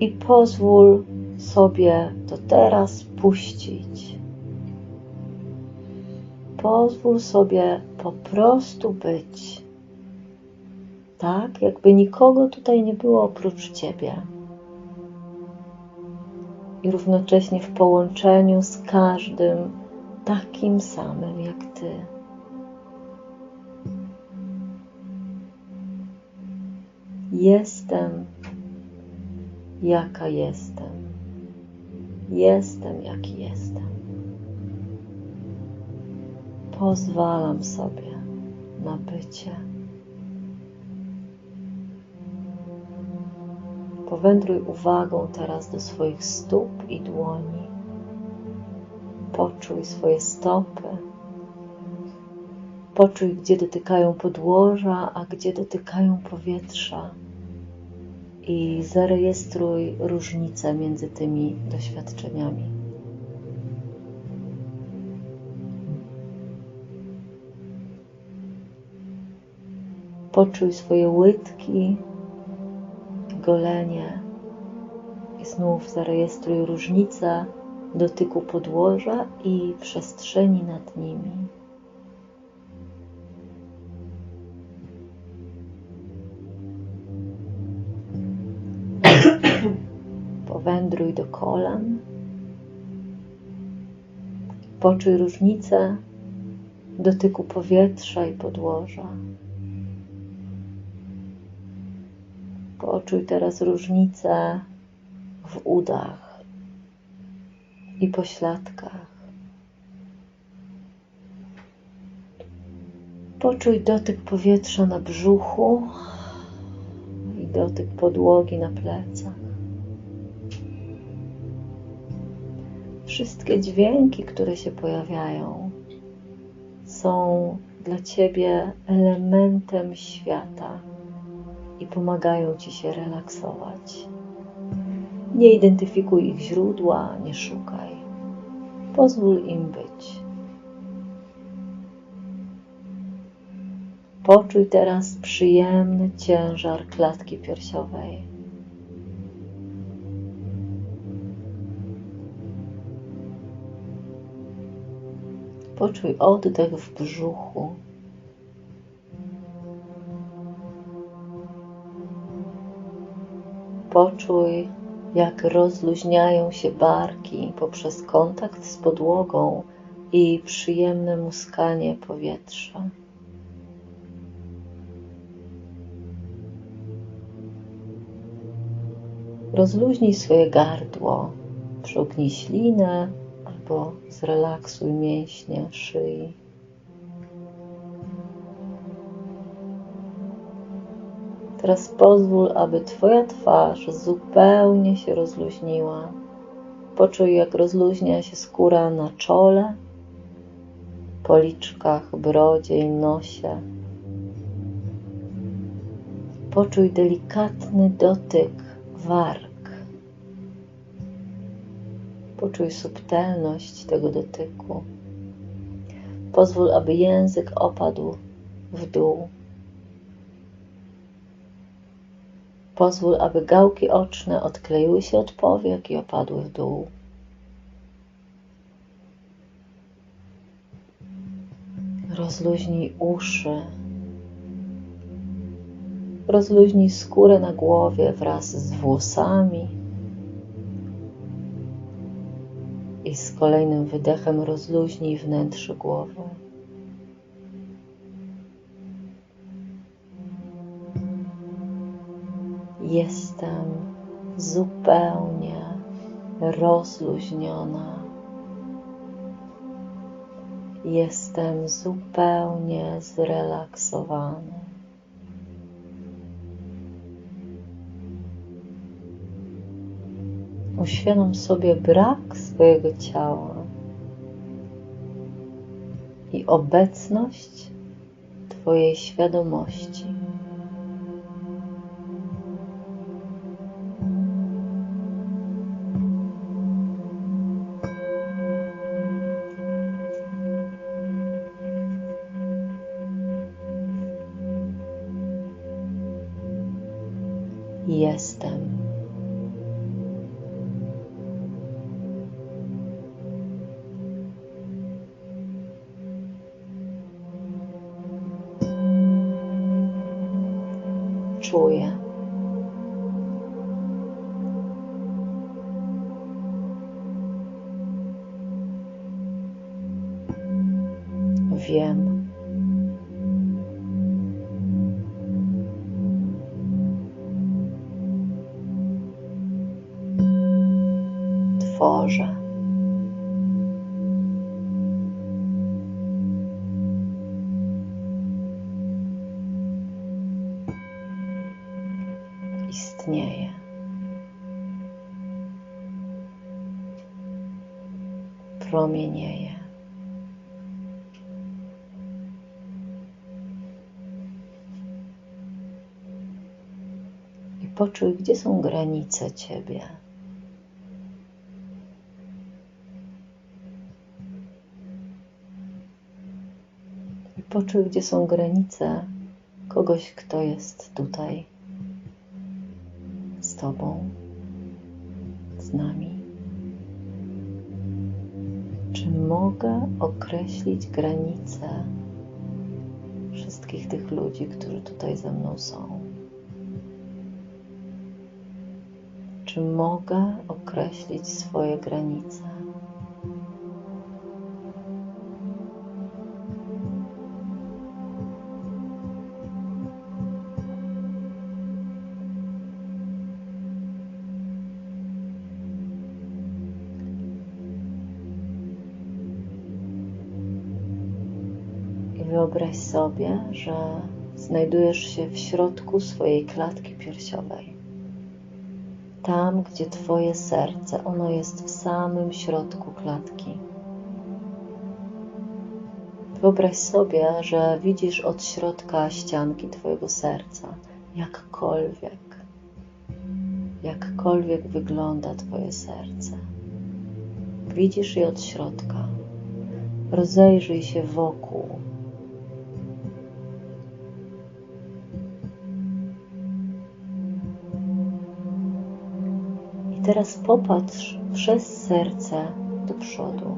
i pozwól sobie to teraz puścić. Pozwól sobie po prostu być. Tak, jakby nikogo tutaj nie było oprócz ciebie. I równocześnie w połączeniu z każdym takim samym jak ty. Jestem, jaka jestem. Jestem, jaki jestem. Pozwalam sobie na bycie. Powędruj uwagą teraz do swoich stóp i dłoni. Poczuj swoje stopy. Poczuj, gdzie dotykają podłoża, a gdzie dotykają powietrza. I zarejestruj różnicę między tymi doświadczeniami. Poczuj swoje łydki, golenie i znów zarejestruj różnicę dotyku podłoża i przestrzeni nad nimi. Powędruj do kolan. Poczuj różnicę dotyku powietrza i podłoża. Poczuj teraz różnicę w udach i pośladkach. Poczuj dotyk powietrza na brzuchu i dotyk podłogi na plecach. Wszystkie dźwięki, które się pojawiają, są dla Ciebie elementem świata i pomagają Ci się relaksować. Nie identyfikuj ich źródła, nie szukaj. Pozwól im być. Poczuj teraz przyjemny ciężar klatki piersiowej. Poczuj oddech w brzuchu. Poczuj, jak rozluźniają się barki poprzez kontakt z podłogą i przyjemne muskanie powietrza. Rozluźnij swoje gardło, przełknij ślinę albo zrelaksuj mięśnie szyi. Teraz pozwól, aby Twoja twarz zupełnie się rozluźniła. Poczuj, jak rozluźnia się skóra na czole, policzkach, brodzie i nosie. Poczuj delikatny dotyk warg. Poczuj subtelność tego dotyku. Pozwól, aby język opadł w dół. Pozwól, aby gałki oczne odkleiły się od powiek i opadły w dół. Rozluźnij uszy. Rozluźnij skórę na głowie wraz z włosami. Kolejnym wydechem rozluźnij wnętrze głowy. Jestem zupełnie rozluźniona. Jestem zupełnie zrelaksowany. Uświadom sobie brak swojego ciała i obecność Twojej świadomości. Poczuj, gdzie są granice Ciebie. I poczuj, gdzie są granice kogoś, kto jest tutaj z Tobą, z nami. Czy mogę określić granice wszystkich tych ludzi, którzy tutaj ze mną są? Czy mogę określić swoje granice? I wyobraź sobie, że znajdujesz się w środku swojej klatki piersiowej. Tam, gdzie Twoje serce, ono jest w samym środku klatki. Wyobraź sobie, że widzisz od środka ścianki Twojego serca, jakkolwiek, jakkolwiek wygląda Twoje serce. Widzisz je od środka. Rozejrzyj się wokół. Teraz popatrz przez serce do przodu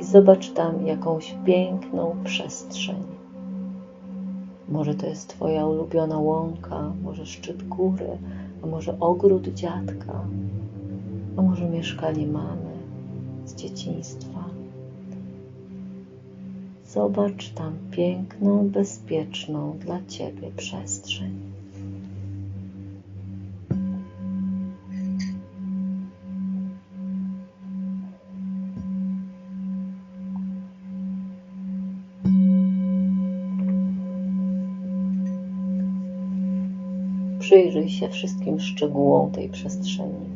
i zobacz tam jakąś piękną przestrzeń. Może to jest Twoja ulubiona łąka, może szczyt góry, a może ogród dziadka, a może mieszkanie mamy z dzieciństwa. Zobacz tam piękną, bezpieczną dla Ciebie przestrzeń. Przyjrzyj się wszystkim szczegółom tej przestrzeni.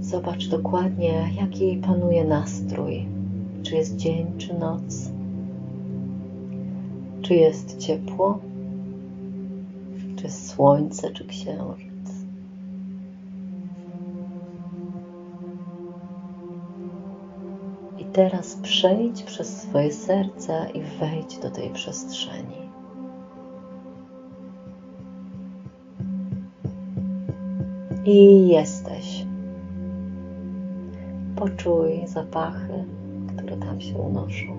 Zobacz dokładnie, jaki panuje nastrój. Czy jest dzień, czy noc? Czy jest ciepło? Czy słońce, czy księżyc? I teraz przejdź przez swoje serce i wejdź do tej przestrzeni. I jesteś. Poczuj zapachy, które tam się unoszą.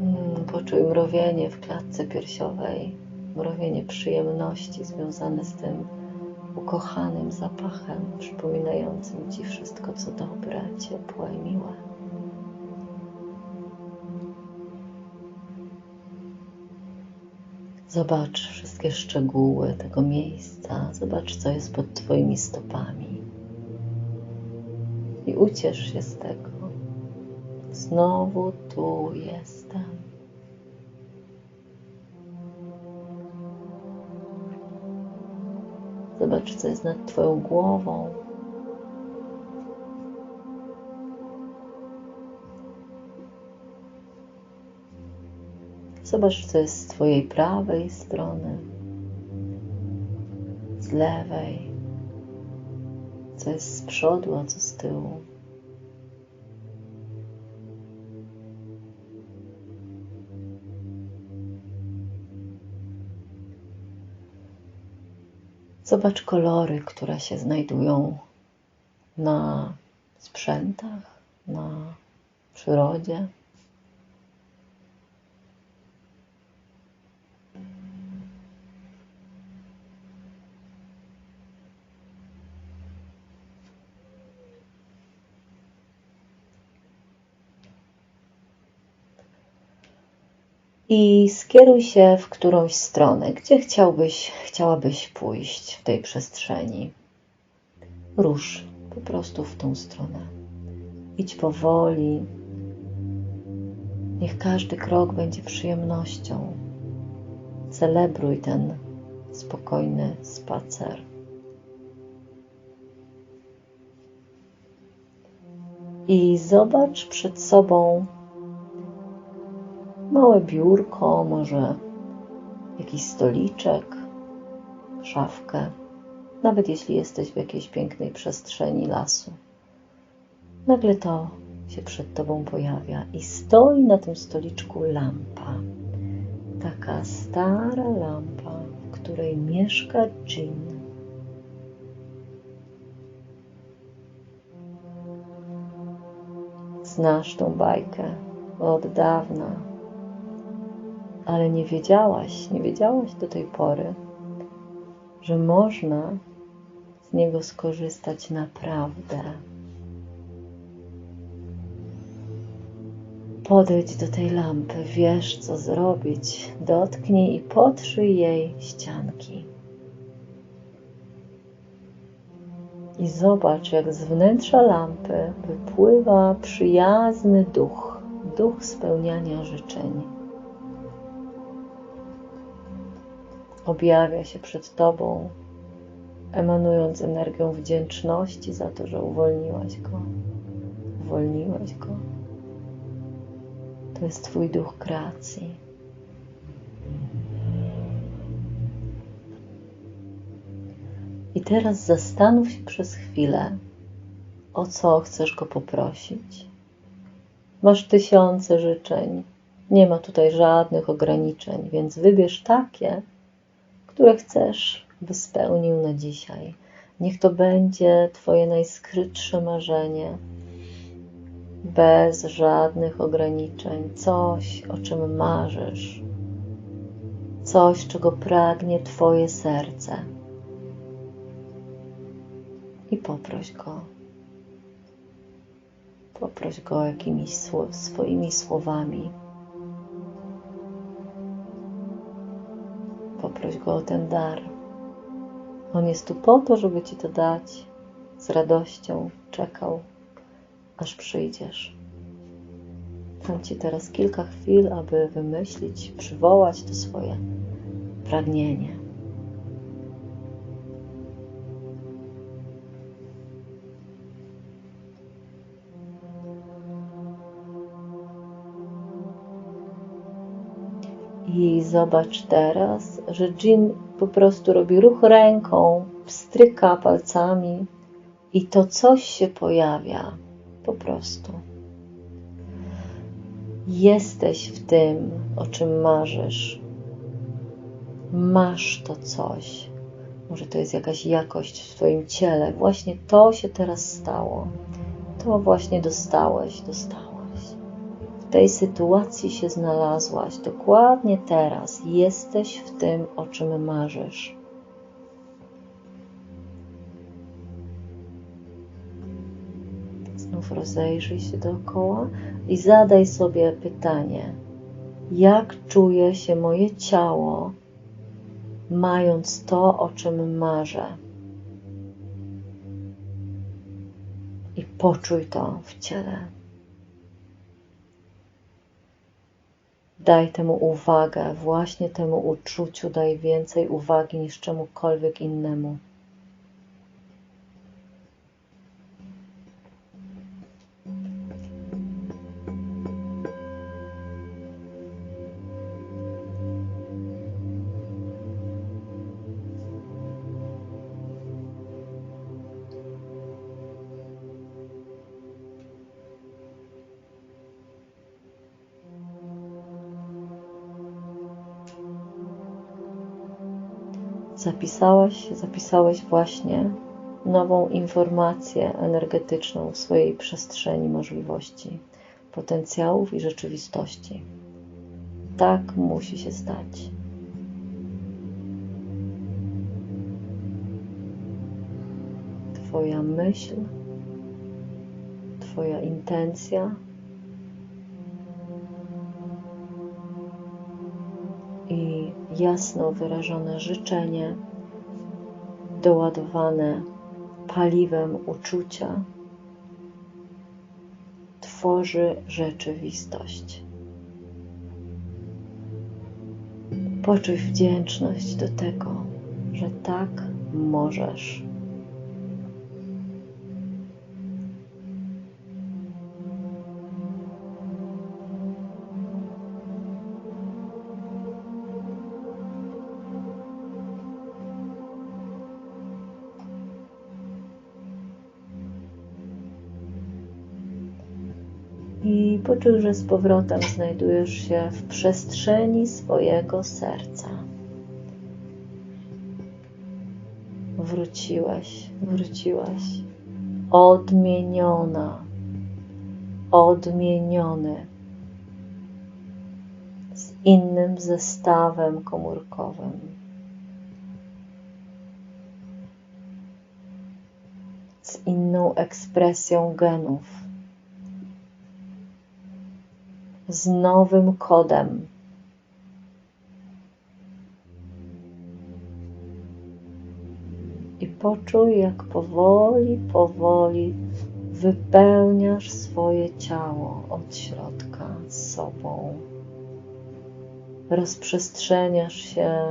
Mm, Poczuj mrowienie w klatce piersiowej, mrowienie przyjemności związane z tym ukochanym zapachem, przypominającym Ci wszystko, co dobre, ciepłe i miłe. Zobacz wszystkie szczegóły tego miejsca. Zobacz, co jest pod Twoimi stopami. I uciesz się z tego. Znowu tu jestem. Zobacz, co jest nad Twoją głową. Zobacz, co jest z Twojej prawej strony, z lewej, co jest z przodu, a co z tyłu. Zobacz kolory, które się znajdują na sprzętach, na przyrodzie. I skieruj się w którąś stronę, gdzie chciałbyś, chciałabyś pójść w tej przestrzeni. Rusz po prostu w tą stronę. Idź powoli. Niech każdy krok będzie przyjemnością. Celebruj ten spokojny spacer. I zobacz przed sobą małe biurko, może jakiś stoliczek, szafkę, nawet jeśli jesteś w jakiejś pięknej przestrzeni lasu. Nagle to się przed tobą pojawia i stoi na tym stoliczku lampa. Taka stara lampa, w której mieszka Jean. Znasz tą bajkę od dawna, ale nie wiedziałaś, nie wiedziałaś do tej pory, że można z niego skorzystać naprawdę. Podejdź do tej lampy, wiesz co zrobić. Dotknij i potrzyj jej ścianki. I zobacz, jak z wnętrza lampy wypływa przyjazny duch, duch spełniania życzeń. Objawia się przed Tobą, emanując energią wdzięczności za to, że uwolniłaś go, uwolniłeś go. To jest Twój duch kreacji. I teraz zastanów się przez chwilę, o co chcesz go poprosić. Masz tysiące życzeń, nie ma tutaj żadnych ograniczeń, więc wybierz takie, które chcesz, by spełnił na dzisiaj. Niech to będzie Twoje najskrytsze marzenie, bez żadnych ograniczeń, coś, o czym marzysz, coś, czego pragnie Twoje serce. I poproś go. Poproś go jakimiś swoimi słowami. Poproś go o ten dar. On jest tu po to, żeby ci to dać. Z radością czekał aż przyjdziesz. Dam Ci teraz kilka chwil, aby wymyślić, przywołać to swoje pragnienie. I zobacz teraz, że Jean po prostu robi ruch ręką, pstryka palcami i to coś się pojawia po prostu. Jesteś w tym, o czym marzysz. Masz to coś. Może to jest jakaś jakość w Twoim ciele. Właśnie to się teraz stało. To właśnie dostałeś, dostałaś. Tej sytuacji się znalazłaś. Dokładnie teraz jesteś w tym, o czym marzysz. Znów rozejrzyj się dookoła i zadaj sobie pytanie: jak czuje się moje ciało, mając to, o czym marzę? I poczuj to w ciele. Daj temu uwagę, właśnie temu uczuciu daj więcej uwagi niż czemukolwiek innemu. Zapisałaś, zapisałeś właśnie nową informację energetyczną w swojej przestrzeni możliwości, potencjałów i rzeczywistości. Tak musi się stać. Twoja myśl, Twoja intencja jasno wyrażone życzenie, doładowane paliwem uczucia, tworzy rzeczywistość. Poczuj wdzięczność do tego, że tak możesz. Poczuj, że z powrotem znajdujesz się w przestrzeni swojego serca. Wróciłeś, wróciłaś odmieniona, odmieniony z innym zestawem komórkowym. Z inną ekspresją genów z nowym kodem. I poczuj, jak powoli, powoli wypełniasz swoje ciało od środka sobą. Rozprzestrzeniasz się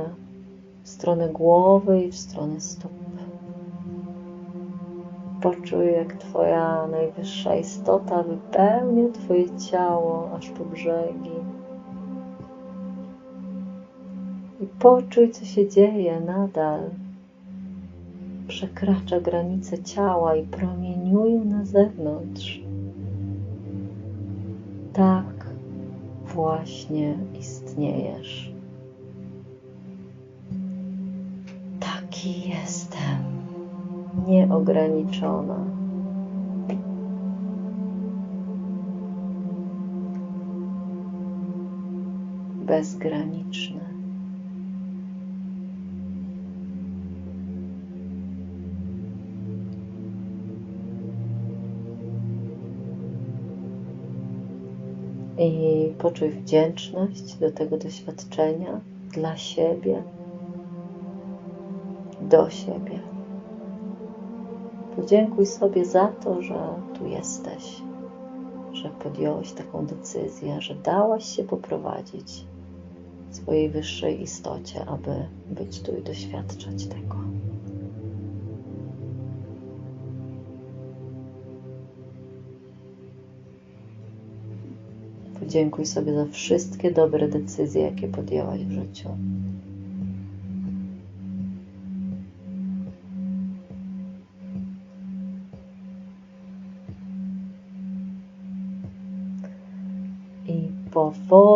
w stronę głowy i w stronę stóp. Poczuj, jak Twoja najwyższa istota wypełnia Twoje ciało aż po brzegi. I poczuj, co się dzieje nadal. Przekracza granice ciała i promieniuje na zewnątrz. Tak właśnie istniejesz. Taki jestem nieograniczona. Bezgraniczne. I poczuj wdzięczność do tego doświadczenia dla siebie, do siebie. Podziękuj sobie za to, że tu jesteś, że podjąłeś taką decyzję, że dałaś się poprowadzić swojej wyższej istocie, aby być tu i doświadczać tego. Podziękuj sobie za wszystkie dobre decyzje, jakie podjęłaś w życiu.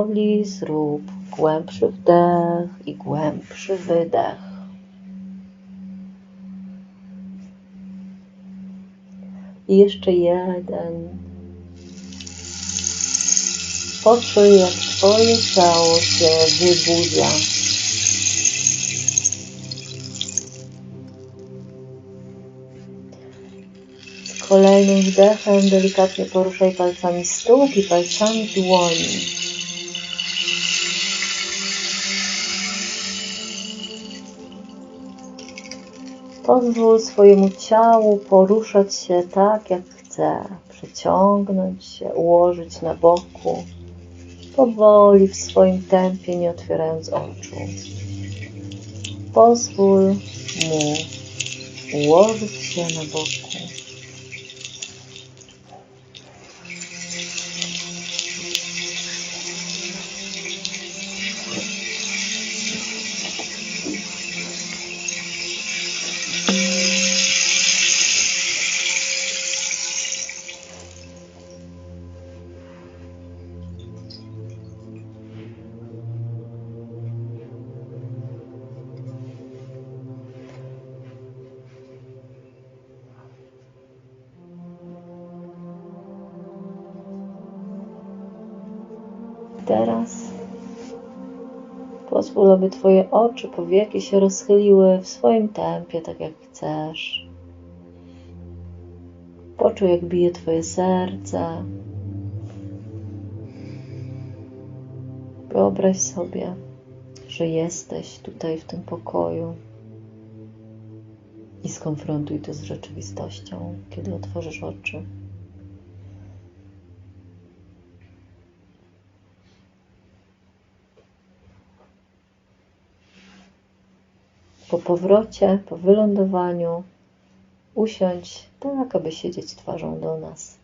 Powoli zrób głębszy wdech i głębszy wydech. I jeszcze jeden. Poczuj, jak Twoje ciało się wybudza. Kolejnym wdechem delikatnie poruszaj palcami stóp i palcami dłoni. Pozwól swojemu ciału poruszać się tak, jak chce. Przeciągnąć się, ułożyć na boku. Powoli, w swoim tempie, nie otwierając oczu. Pozwól mu ułożyć się na boku. Pozwól, aby Twoje oczy, powieki się rozchyliły w swoim tempie, tak jak chcesz. Poczuj, jak bije Twoje serce. Wyobraź sobie, że jesteś tutaj w tym pokoju i skonfrontuj to z rzeczywistością, kiedy otworzysz oczy. Po powrocie, po wylądowaniu, usiądź tak, aby siedzieć twarzą do nas.